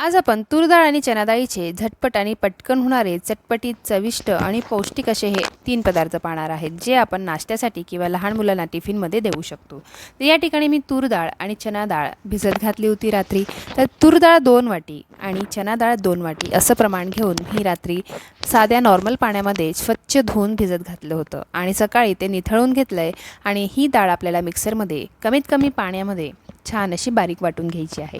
आज आपण तूर डाळ आणि चना डाळीचे झटपट आणि पटकन होणारे चटपटीत चविष्ट आणि पौष्टिक असे हे तीन पदार्थ पाहणार आहेत जे आपण नाश्त्यासाठी किंवा लहान मुलांना टिफिनमध्ये देऊ शकतो. तर या ठिकाणी मी तूर डाळ आणि चना डाळ भिजत घातली होती रात्री. तर तूर डाळ दोन वाटी आणि चना डाळ दोन वाटी असं प्रमाण घेऊन ही रात्री साध्या नॉर्मल पाण्यामध्ये स्वच्छ धुवून भिजत घातलं होतं. आणि सकाळी ते निथळून घेतलं आहे आणि ही डाळ आपल्याला मिक्सरमध्ये कमीत कमी पाण्यामध्ये छान अशी बारीक वाटून घ्यायची आहे.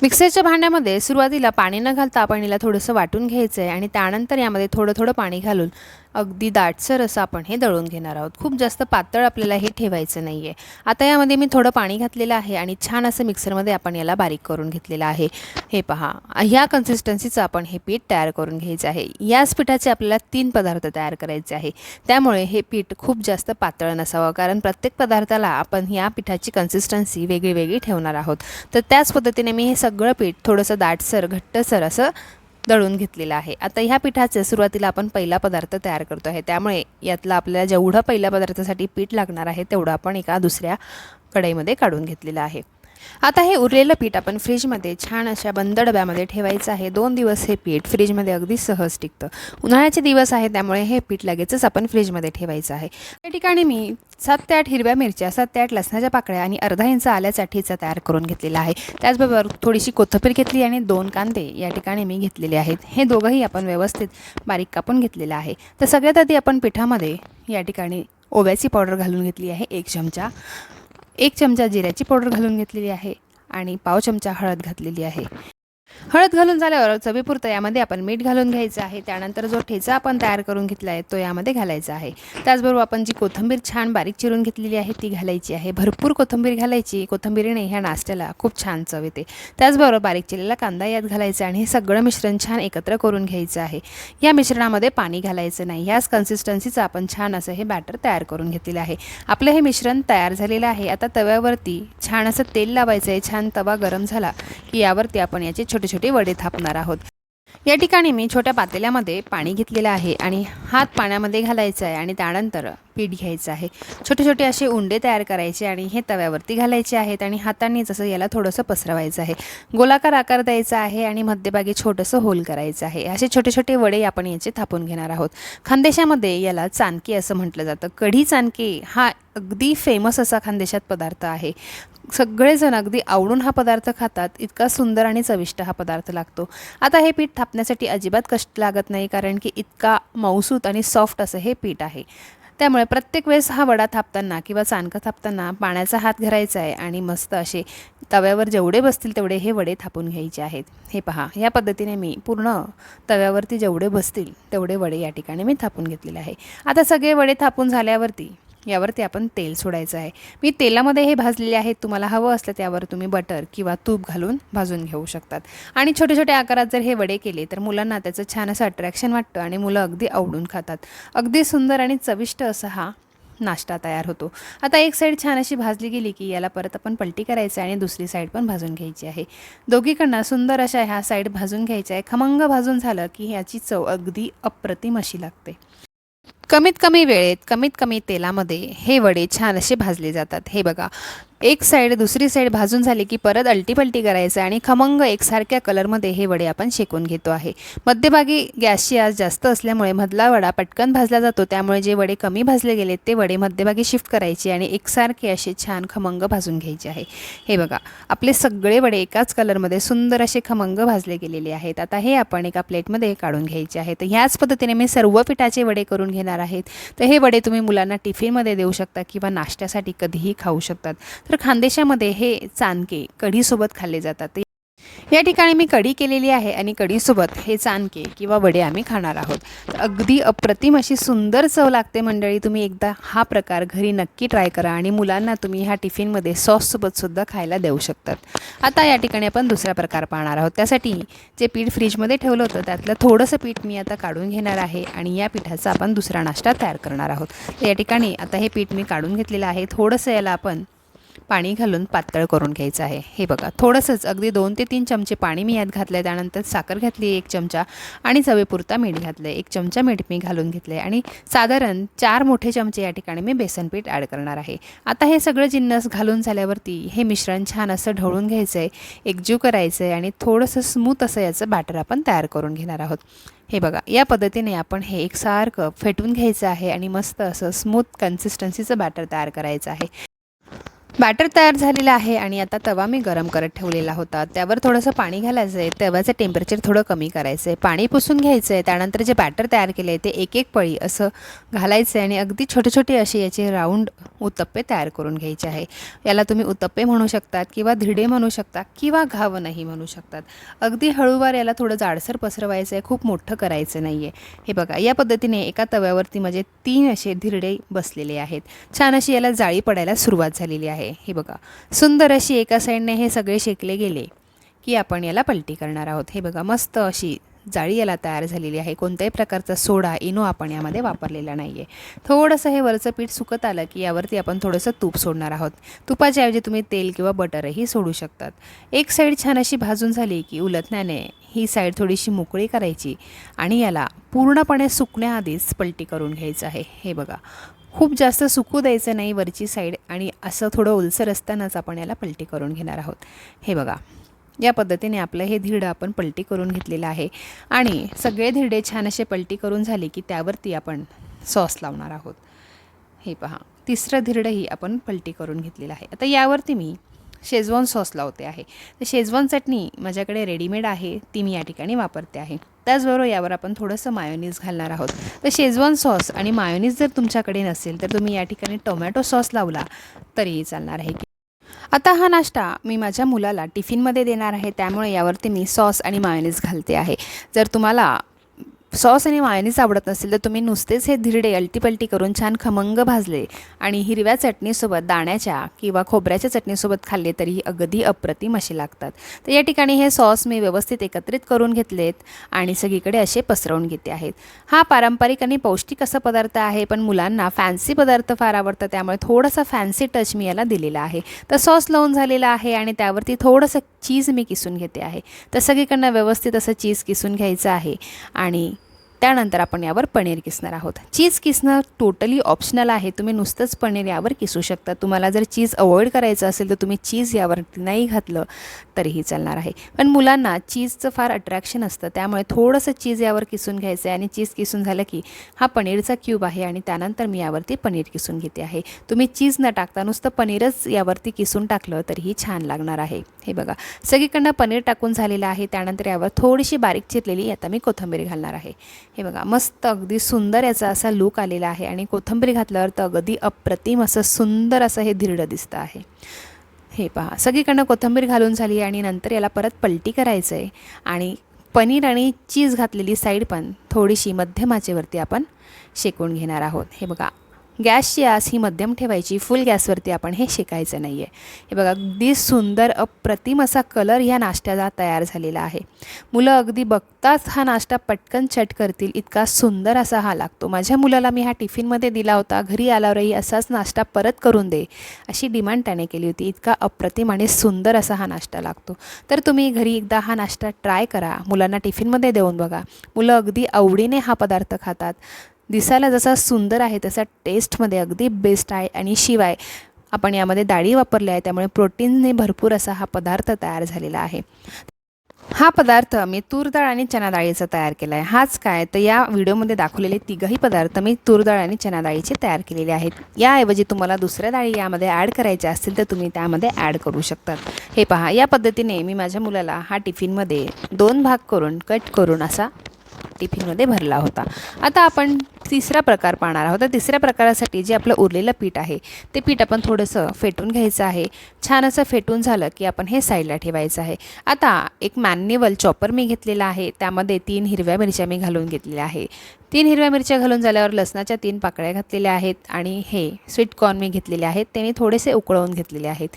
मिक्सरच्या भांड्यामध्ये सुरुवातीला पाणी न घालता आपण हिला थोडंसं वाटून घ्यायचं आहे आणि त्यानंतर यामध्ये थोडं थोडं पाणी घालून अगदी दाटसर असं आपण हे दळून घेणार आहोत. खूप जास्त पातळ आपल्याला हे ठेवायचं नाही आहे आता यामध्ये मी थोडं पाणी घातलेलं आहे आणि छान असं मिक्सरमध्ये आपण याला बारीक करून घेतलेलं आहे. हे पहा ह्या कन्सिस्टन्सीचं आपण हे पीठ तयार करून घ्यायचं आहे. याच पिठाचे आपल्याला तीन पदार्थ तयार करायचे आहे. त्यामुळे हे पीठ खूप जास्त पातळ नसावं कारण प्रत्येक पदार्थाला आपण या पिठाची कन्सिस्टन्सी वेगळी वेगळी ठेवणार आहोत. तर त्याच पद्धतीने मी हे सगळं पीठ थोडंसं दाटसर घट्टसर असं दळून घेतलेलं आहे. आता ह्या पिठाचं सुरुवातीला आपण पहिला पदार्थ तयार करतो आहे. त्यामुळे यातला आपल्याला जेवढं पहिल्या पदार्थासाठी पीठ लागणार आहे तेवढं आपण एका दुसऱ्या कढईमध्ये काढून घेतलेलं आहे. आता हे उरलेलं पीठ आपण फ्रीजमध्ये छान अशा बंद डब्यामध्ये ठेवायचं आहे. दोन दिवस हे पीठ फ्रीजमध्ये अगदी सहज टिकतं. उन्हाळ्याचे दिवस आहे त्यामुळे हे पीठ लगेचच आपण फ्रीजमध्ये ठेवायचं आहे. त्या ठिकाणी मी सात ते आठ हिरव्या मिरच्या सात ते आठ लसणाच्या पाकळ्या आणि अर्धा इंच आल्यासाठीचा तयार करून घेतलेला आहे. त्याचबरोबर थोडीशी कोथंबीर घेतली आणि दोन कांदे या ठिकाणी मी घेतलेले आहेत. हे दोघंही आपण व्यवस्थित बारीक कापून घेतलेलं आहे. तर सगळ्यात आधी आपण पिठामध्ये या ठिकाणी ओव्याची पावडर घालून घेतली आहे. एक चमचा. एक चमचा जिऱ्याची पावडर घालून घेतलेली आहे आणि पाव चमचा हळद घातलेली आहे. हळद घालून झाल्यावर चवीपुरतं यामध्ये आपण मीठ घालून घ्यायचं आहे. त्यानंतर जो ठेचा आपण तयार करून घेतला आहे तो यामध्ये घालायचा आहे. त्याचबरोबर आपण जी कोथिंबीर छान बारीक चिरून घेतलेली आहे ती घालायची आहे. भरपूर कोथिंबीर घालायची कोथिंबीरीने ह्या नाश्त्याला खूप छान चव येते. त्याचबरोबर बारीक चिरलेला कांदा यात घालायचा आणि हे सगळं मिश्रण छान एकत्र करून घ्यायचं आहे. या मिश्रणामध्ये पाणी घालायचं नाही. ह्याच कन्सिस्टन्सीचं आपण छान असं हे बॅटर तयार करून घेतलेलं आहे. आपलं हे मिश्रण तयार झालेलं आहे. आता तव्यावरती छान असं तेल लावायचं आहे. छान तवा गरम झाला की यावरती आपण याचे छोटे छोटे छोटे वडे थापणार आहोत. या ठिकाणी मी छोट्या पातेल्यामध्ये पाणी घेतलेलं आहे आणि हात पाण्यामध्ये घालायचा आहे आणि त्यानंतर पीठ घ्यायचं आहे. छोटे छोटे असे उंडे तयार करायचे आणि हे तव्यावरती घालायचे आहेत आणि हातांनी जसं याला थोडंसं पसरवायचं आहे. गोलाकार आकार द्यायचा आहे आणि मध्यभागी छोटंसं होल करायचं आहे. असे छोटे छोटे वडे आपण याचे थापून घेणार आहोत. खानदेशामध्ये याला चानके असं म्हटलं जातं. कढी चानके हा अगदी फेमस असा खानदेशात पदार्थ आहे. सगळेजण अगदी आवडून हा पदार्थ खातात इतका सुंदर आणि चविष्ट हा पदार्थ लागतो. आता हे पीठ थापण्यासाठी अजिबात कष्ट लागत नाही कारण की इतका मौसूत आणि सॉफ्ट असं हे पीठ आहे. त्यामुळे प्रत्येक वेळेस हा वडा थापताना किंवा चाणकं थापताना पाण्याचा हात घरायचा आहे आणि मस्त असे तव्यावर जेवढे बसतील तेवढे हे वडे थापून घ्यायचे आहेत. हे पहा या पद्धतीने मी पूर्ण तव्यावरती जेवढे बसतील तेवढे वडे या ठिकाणी मी थापून घेतलेले आहे. आता सगळे वडे थापून झाल्यावरती यावरती आपण तेल सोडायचं आहे. मी तेलामध्ये हे भाजलेले आहेत तुम्हाला हवं असलं त्यावर तुम्ही बटर किंवा तूप घालून भाजून घेऊ शकतात. आणि छोटे छोटे आकारात जर हे वडे केले तर मुलांना त्याचं छान असं अट्रॅक्शन वाटतं आणि मुलं अगदी आवडून खातात. अगदी सुंदर आणि चविष्ट असा हा नाश्ता तयार होतो. आता एक साईड छान अशी भाजली गेली की याला परत आपण पलटी करायचं आहे आणि दुसरी साईड पण भाजून घ्यायची आहे. दोघीकडनं सुंदर अशा ह्या साईड भाजून घ्यायच्या आहे. खमंग भाजून झालं की ह्याची चव अगदी अप्रतिम अशी लागते. कमीत कमी वेळेत कमीत कमी तेलामध्ये हे वडे छान असे भाजले जातात. हे बघा एक साईड दुसरी साईड भाजून झाली की परत अलटीपलटी करायचं आणि खमंग एकसारख्या कलरमध्ये हे वडे आपण शेकून घेतो आहे. मध्यभागी गॅसची आज जास्त असल्यामुळे मधला वडा पटकन भाजला जातो. त्यामुळे जे वडे कमी भाजले गेले ते वडे मध्यभागी शिफ्ट करायचे आणि एकसारखे असे छान खमंग भाजून घ्यायचे आहे. हे बघा आपले सगळे वडे एकाच कलरमध्ये सुंदर असे खमंग भाजले गेलेले आहेत. आता हे आपण एका प्लेटमध्ये काढून घ्यायचे आहे. तर ह्याच पद्धतीने मी सर्व पिठाचे वडे करून घेणार आहेत. तर हे वडे तुम्ही मुलांना टिफिनमध्ये देऊ शकता किंवा नाश्त्यासाठी कधीही खाऊ शकतात. तर खानदेशामध्ये हे चानके कढीसोबत खाल्ले जातात. या ठिकाणी मी कढी केलेली आहे आणि कढीसोबत हे चानके किंवा वडे आम्ही खाणार आहोत. अगदी अप्रतिम अशी सुंदर चव लागते मंडळी. तुम्ही एकदा हा प्रकार घरी नक्की ट्राय करा आणि मुलांना तुम्ही ह्या टिफिनमध्ये सॉससोबतसुद्धा खायला देऊ शकतात. आता या ठिकाणी आपण दुसरा प्रकार पाहणार आहोत. त्यासाठी जे पीठ फ्रीजमध्ये ठेवलं होतं त्यातलं थोडंसं पीठ मी आता काढून घेणार आहे आणि या पिठाचा आपण दुसरा नाश्ता तयार करणार आहोत. या ठिकाणी आता हे पीठ मी काढून घेतलेलं आहे. थोडंसं याला आपण पाणी घालून पातळ करून घ्यायचं आहे. हे बघा थोडंसंच अगदी दोन ते तीन चमचे पाणी मी यात घातलं आहे त्यानंतर साखर घातली एक चमचा आणि चवीपुरता मीठ घातलं आहे एक चमचा मीठ मी घालून घेतलं आहे आणि साधारण चार मोठे चमचे या ठिकाणी मी बेसन पीठ ॲड करणार आहे. आता हे सगळं जिन्नस घालून झाल्यावरती हे मिश्रण छान असं ढवळून घ्यायचं आहे एकजीव करायचं आहे आणि थोडंसं स्मूथ असं याचं बॅटर आपण तयार करून घेणार आहोत. हे बघा या पद्धतीने आपण हे एकसारखं फेटून घ्यायचं आहे आणि मस्त असं स्मूथ कन्सिस्टन्सीचं बॅटर तयार करायचं आहे. बॅटर तयार झालेलं आहे आणि आता तवा मी गरम करत ठेवलेला होता. त्यावर थोडंसं पाणी घालायचं आहे तव्याचं टेम्परेचर थोडं कमी करायचं आहे पाणी पुसून घ्यायचं आहे त्यानंतर जे बॅटर तयार केलं आहे ते एक एक पळी असं घालायचं आहे आणि अगदी छोटे छोटे असे याचे राऊंड उत्तप्पे तयार करून घ्यायचे आहे. याला तुम्ही उत्तप्पे म्हणू शकतात किंवा धिरडे म्हणू शकता किंवा घाव नाही म्हणू शकतात. अगदी हळूवार याला थोडं जाडसर पसरवायचं आहे खूप मोठं करायचं नाही आहे हे बघा या पद्धतीने एका तव्यावरती माझे तीन असे धिरडे बसलेले आहेत. छान अशी याला जाळी पडायला सुरुवात झालेली आहे. हे बघा. सुंदर अशी एका साईडने हे सगळे शेकले गेले की आपण याला पलटी करणार आहोत. हे बघा मस्त अशी जाळी याला तयार झालेली आहे. कोणत्याही प्रकारचा सोडा इनो आपण यामध्ये वापरलेला नाही आहे थोडंसं हे वरचं पीठ सुकत आलं की यावरती आपण थोडंसं तूप सोडणार आहोत. तुपाच्या ऐवजी तुम्ही तेल किंवा बटरही सोडू शकतात. एक साईड छान अशी भाजून झाली की उलटण्याने ही साईड थोडीशी मोकळी करायची आणि याला पूर्णपणे सुकण्याआधीच पलटी करून घ्यायचं आहे. हे बघा. खूप जास्त सुकू द्यायचं नाही वरची साईड आणि असं थोडं ओलसर असतानाच आपण याला पलटी करून घेणार आहोत. हे बघा या पद्धतीने आपलं हे धिरडं आपण पलटी करून घेतलेलं आहे आणि सगळे धिरडे छान असे पलटी करून झाले की त्यावरती आपण सॉस लावणार आहोत. हे पहा तिसरं धिरडंही आपण पलटी करून घेतलेलं आहे. आता यावरती मी शेजवान सॉस लावते आहे. तर शेजवान चटणी माझ्याकडे रेडीमेड आहे ती मी या ठिकाणी वापरते आहे. त्याचबरोबर यावर आपण थोडंसं मायोनीज घालणार आहोत. तर शेजवान सॉस आणि मायोनीज जर तुमच्याकडे नसेल तर तुम्ही या ठिकाणी टोमॅटो सॉस लावला तरीही चालणार आहे. आता हा नाश्ता मी माझ्या मुलाला टिफिनमध्ये देणार आहे त्यामुळे यावरती मी सॉस आणि मायोनीज घालते आहे. जर तुम्हाला सॉस आणि मायोनीज आवडत नसेल तर तुम्ही नुसतेच हे धिरडे अलटीपलटी करून छान खमंग भाजले आणि हिरव्या चटणीसोबत दाण्याच्या किंवा खोबऱ्याच्या चटणीसोबत खाल्ले तरीही अगदी अप्रतिम असे लागतात. तर या ठिकाणी हे सॉस मी व्यवस्थित एकत्रित करून घेतलेत आणि सगळीकडे असे पसरवून घेते आहेत. हा पारंपरिक आणि पौष्टिक असा पदार्थ आहे पण मुलांना फॅन्सी पदार्थ फार आवडतं त्यामुळे थोडासा फॅन्सी टच मी याला दिलेला आहे. तर सॉस लावून झालेला आहे आणि त्यावरती थोडंसं चीज मी किसून घेते आहे. तर सगळीकडनं व्यवस्थित असं चीज किसून घ्यायचं आहे आणि त्यानंतर आपण यावर पनीर किसणार आहोत. चीज किसणं टोटली ऑप्शनल आहे. तुम्ही नुसतंच पनीर यावर किसू शकता. तुम्हाला जर चीज अवॉइड करायचं असेल तर तुम्ही चीज यावर नाही घातलं तरीही चालणार आहे. पण मुलांना चीजचं फार अट्रॅक्शन असतं. त्यामुळे थोडंसं चीज यावर किसून घ्यायचं आहे आणि चीज किसून झालं की हा पनीरचा क्यूब आहे आणि त्यानंतर मी यावरती पनीर किसून घेते आहे. तुम्ही चीज न टाकता नुसतं पनीरच यावरती किसून टाकलं तरीही छान लागणार आहे. हे बघा सगळीकडनं पनीर टाकून झालेलं आहे. त्यानंतर यावर थोडीशी बारीक चिरलेली आता मी कोथिंबीर घालणार आहे. हे बघा मस्त अगदी सुंदर याचा असा लूक आलेला आहे आणि कोथंबीर घातल्यावर तर अगदी अप्रतिम असं सुंदर असं हे धिरडं दिसतं आहे. हे पहा सगळीकडनं कोथिंबीर घालून झाली आणि नंतर याला परत पलटी करायचं आहे आणि पनीर आणि चीज घातलेली साईड पण थोडीशी मध्यमाचेवरती आपण शेकून घेणार आहोत. हे बघा गॅसची आस ही मध्यम ठेवायची. फुल गॅसवरती आपण हे शेकायचं नाही आहे हे बघा अगदी सुंदर अप्रतिम असा कलर ह्या नाश्त्याला तयार झालेला आहे. मुलं अगदी बघताच हा नाश्ता पटकन चट करतील. इतका सुंदर असा हा लागतो. माझ्या मुलाला मी हा टिफिनमध्ये दिला होता. घरी आल्यावरही असाच नाश्ता परत करून दे अशी डिमांड त्याने केली होती. इतका अप्रतिम आणि सुंदर असा हा नाश्ता लागतो. तर तुम्ही घरी एकदा हा नाश्ता ट्राय करा. मुलांना टिफिनमध्ये देऊन बघा. मुलं अगदी आवडीने हा पदार्थ खातात. दिसायला जसा सुंदर आहे तसा टेस्टमध्ये अगदी बेस्ट आहे आणि शिवाय आपण यामध्ये डाळी वापरल्या आहे त्यामुळे प्रोटीनने भरपूर असा हा पदार्थ तयार झालेला आहे. हा पदार्थ मी तूर डाळ आणि चना डाळीचा तयार केला आहे. हाच काय? तर या व्हिडिओमध्ये दाखवलेले तिघही पदार्थ मी तूर डाळ आणि चना डाळीचे तयार केलेले आहेत. याऐवजी तुम्हाला दुसऱ्या डाळी यामध्ये ॲड करायच्या असतील तर तुम्ही त्यामध्ये ॲड करू शकतात. हे पहा या पद्धतीने मी माझ्या मुलाला हा टिफिनमध्ये दोन भाग करून कट करून असा टिफिनमध्ये भरला होता. आता आपण तिसरा प्रकार पाहणार आहोत. तर तिसऱ्या प्रकारासाठी जे आपलं उरलेलं पीठ आहे ते पीठ आपण थोडंसं फेटून घ्यायचं आहे. छान असं फेटून झालं की आपण हे साईडला ठेवायचं आहे. आता एक मॅन्युअल चॉपर मी घेतलेला आहे. त्यामध्ये तीन हिरव्या मिरच्या मी घालून घेतलेल्या आहे. तीन हिरव्या मिरच्या घालून झाल्यावर लसणाच्या तीन पाकळ्या घातलेल्या आहेत आणि हे स्वीट कॉर्न मी घेतलेले आहेत. ते मी थोडेसे उकळवून घेतलेले आहेत.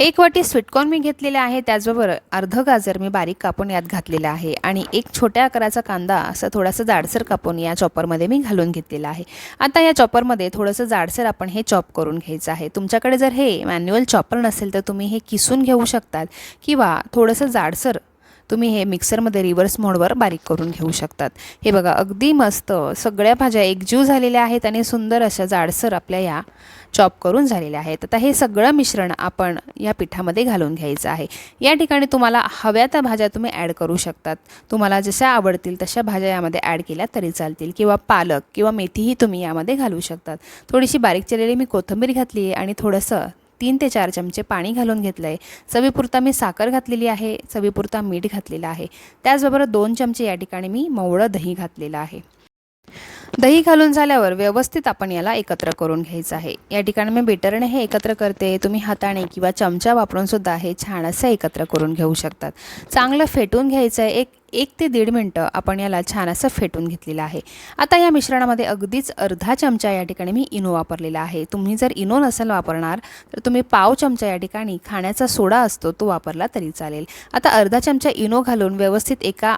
एक वाटी स्वीटकॉर्न मी घेतलेले आहे त्याचबरोबर अर्ध गाजर मी बारीक कापून यात घातलेलं आहे आणि एक छोट्या आकाराचा कांदा असं थोडासा जाडसर कापून या चॉपरमध्ये मी घालून घेतलेला आहे. आता या चॉपरमध्ये थोडंसं जाडसर आपण हे चॉप करून घ्यायचं आहे. तुमच्याकडे जर हे मॅन्युअल चॉपर नसेल तर तुम्ही हे किसून घेऊ शकतात किंवा थोडंसं जाडसर तुम्ही हे मिक्सरमध्ये रिव्हर्स मोडवर बारीक करून घेऊ शकतात. हे बघा अगदी मस्त. सगळ्या भाज्या एकजीव झालेल्या आहेत आणि सुंदर अशा जाडसर आपल्या या चॉप करून झालेल्या आहेत. आता हे सगळं मिश्रण आपण या पिठामध्ये घालून घ्यायचं आहे. या ठिकाणी तुम्हाला हव्या त्या भाज्या तुम्ही ॲड करू शकतात. तुम्हाला जशा आवडतील तशा भाज्या यामध्ये ॲड केल्या तरी चालतील. किंवा पालक किंवा मेथीही तुम्ही यामध्ये घालू शकतात. थोडीशी बारीक चिरलेली मी कोथिंबीर घातली आहे आणि थोडंसं तीन ते चार चमचे पाणी घालून घेतलं आहे चवीपुरता मी साखर घातलेली आहे चवीपुरता मीठ घातलेलं आहे. त्याचबरोबर दोन चमचे या ठिकाणी मी मवळं दही घातलेलं आहे. दही घालून झाल्यावर व्यवस्थित आपण याला एकत्र करून घ्यायचं आहे. या ठिकाणी मी बेटरने हे एकत्र करते. तुम्ही हाताने किंवा चमचा वापरून सुद्धा हे छान असं एकत्र करून घेऊ शकतात. चांगलं फेटून घ्यायचं आहे एक एक ते दीड मिनटं आपण याला छान असं फेटून घेतलेलं आहे. आता या मिश्रणामध्ये अगदीच अर्धा चमचा या ठिकाणी मी इनो वापरलेला आहे. तुम्ही जर इनो नसेल वापरणार तर तुम्ही पाव चमचा या ठिकाणी खाण्याचा सोडा असतो तो वापरला तरी चालेल. आता अर्धा चमचा इनो घालून व्यवस्थित एका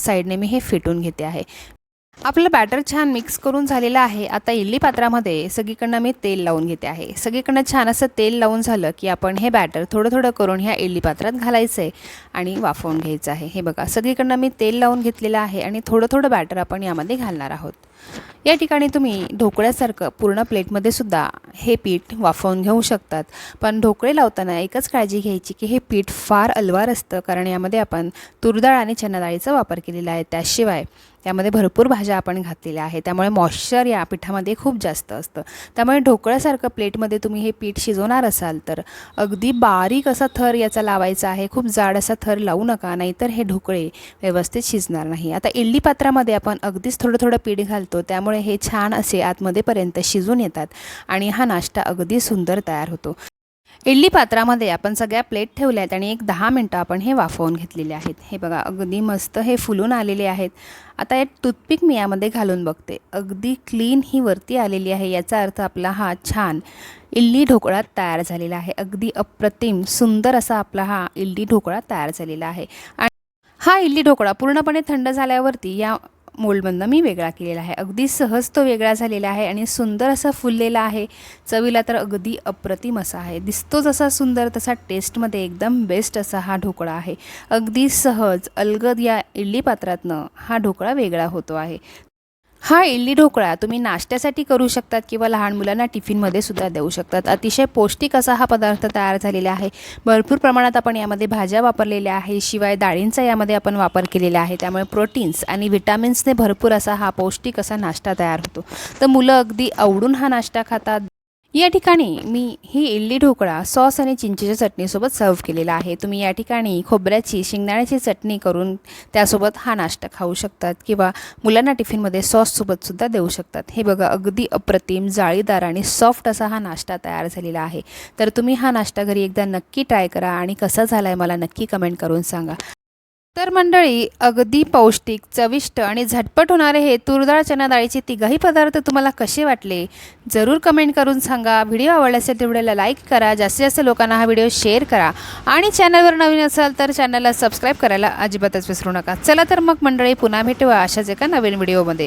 साईडने मी हे फेटून घेते आहे. आपलं बॅटर छान मिक्स करून झालेलं आहे. आता इडली पात्रामध्ये सगळीकडनं मी तेल लावून घेते आहे. सगळीकडनं छान असं तेल लावून झालं की आपण हे बॅटर थोडं थोडं करून ह्या इडली पात्रात घालायचं आहे आणि वाफवून घ्यायचं आहे. हे बघा सगळीकडनं मी तेल लावून घेतलेलं आहे आणि थोडं थोडं बॅटर आपण यामध्ये घालणार आहोत. या ठिकाणी तुम्ही ढोकळ्यासारखं पूर्ण प्लेटमध्ये सुद्धा हे पीठ वाफवून घेऊ शकतात. पण ढोकळे लावताना एकच काळजी घ्यायची की हे पीठ फार अलवार असतं कारण यामध्ये आपण तुरडाळ आणि चना डाळीचा वापर केलेला आहे. त्याशिवाय त्यामध्ये भरपूर भाज्या आपण घातलेल्या आहे त्यामुळे मॉइश्चर या पिठामध्ये खूप जास्त असतं. त्यामुळे ढोकळ्यासारखं प्लेटमध्ये तुम्ही हे पीठ शिजवणार असाल तर अगदी बारीक असा थर याचा लावायचा आहे. खूप जाड असा थर लावू नका नाहीतर हे ढोकळे व्यवस्थित शिजणार नाही. आता इडली पात्रामध्ये आपण अगदीच थोडं थोडं पीठ घालतो. त्यामुळे हे छान असे आतमध्येपर्यंत शिजून येतात आणि हा नाश्ता अगदी सुंदर तयार होतो. इडली पात्रामध्ये आपण सगळ्या प्लेट ठेवल्या आहेत आणि एक दहा मिनटं आपण हे वाफवून घेतलेले आहेत. हे बघा अगदी मस्त हे फुलून आलेले आहेत. आता एक टूथपिक मी यामध्ये घालून बघते. अगदी क्लीन ही वरती आलेली आहे. याचा अर्थ आपला हा छान इडली ढोकळा तयार झालेला आहे. अगदी अप्रतिम सुंदर असा आपला हा इडली ढोकळा तयार झालेला आहे. आणि हा इडली ढोकळा पूर्णपणे थंड झाल्यावरती या मोल्डमधनं मी वेगळा केलेला आहे. अगदी सहज तो वेगळा झालेला आहे आणि सुंदर असा फुललेला आहे. चवीला तर अगदी अप्रतिम असा आहे. दिसतो जसा सुंदर तसा टेस्टमध्ये एकदम बेस्ट असा हा ढोकळा आहे. अगदी सहज अलगद या इडली पात्रातनं हा ढोकळा वेगळा होतो आहे. हा इडली ढोकळा तुम्ही नाश्त्यासाठी करू शकतात किंवा लहान मुलांना टिफिनमध्ये सुद्धा देऊ शकतात. अतिशय पौष्टिक असा हा पदार्थ तयार झालेला आहे. भरपूर प्रमाणात आपण यामध्ये भाज्या वापरलेल्या आहे शिवाय डाळींचा यामध्ये आपण वापर केलेला आहे. त्यामुळे प्रोटीन्स आणि विटॅमिन्सने भरपूर असा हा पौष्टिक असा नाश्ता तयार होतो. तर मुलं अगदी आवडून हा नाश्ता खातात. या ठिकाणी मी ही इडली ढोकळा सॉस आणि चिंचेच्या चटणीसोबत सर्व केलेला आहे. तुम्ही या ठिकाणी खोबऱ्याची शेंगदाण्याची चटणी करून त्यासोबत हा नाश्ता खाऊ शकतात किंवा मुलांना टिफिनमध्ये सॉससोबतसुद्धा देऊ शकतात. हे बघा अगदी अप्रतिम जाळीदार आणि सॉफ्ट असा हा नाश्ता तयार झालेला आहे. तर तुम्ही हा नाश्ता घरी एकदा नक्की ट्राय करा आणि कसा झाला आहे मला नक्की कमेंट करून सांगा. तर मंडळी अगदी पौष्टिक चविष्ट आणि झटपट होणारे हे तुरडाळ चना डाळीचे तिघाही पदार्थ तुम्हाला कसे वाटले? जरूर कमेंट करून सांगा. व्हिडिओ आवडला असेल तर व्हिडिओला लाईक करा. जास्तीत जास्त लोकांना हा व्हिडिओ शेअर करा. आणि चॅनलवर नवीन असाल तर चॅनलला सबस्क्राईब करायला अजिबातच विसरू नका. चला तर मग मंडळी पुन्हा भेटूया अशाच एका नवीन व्हिडिओमध्ये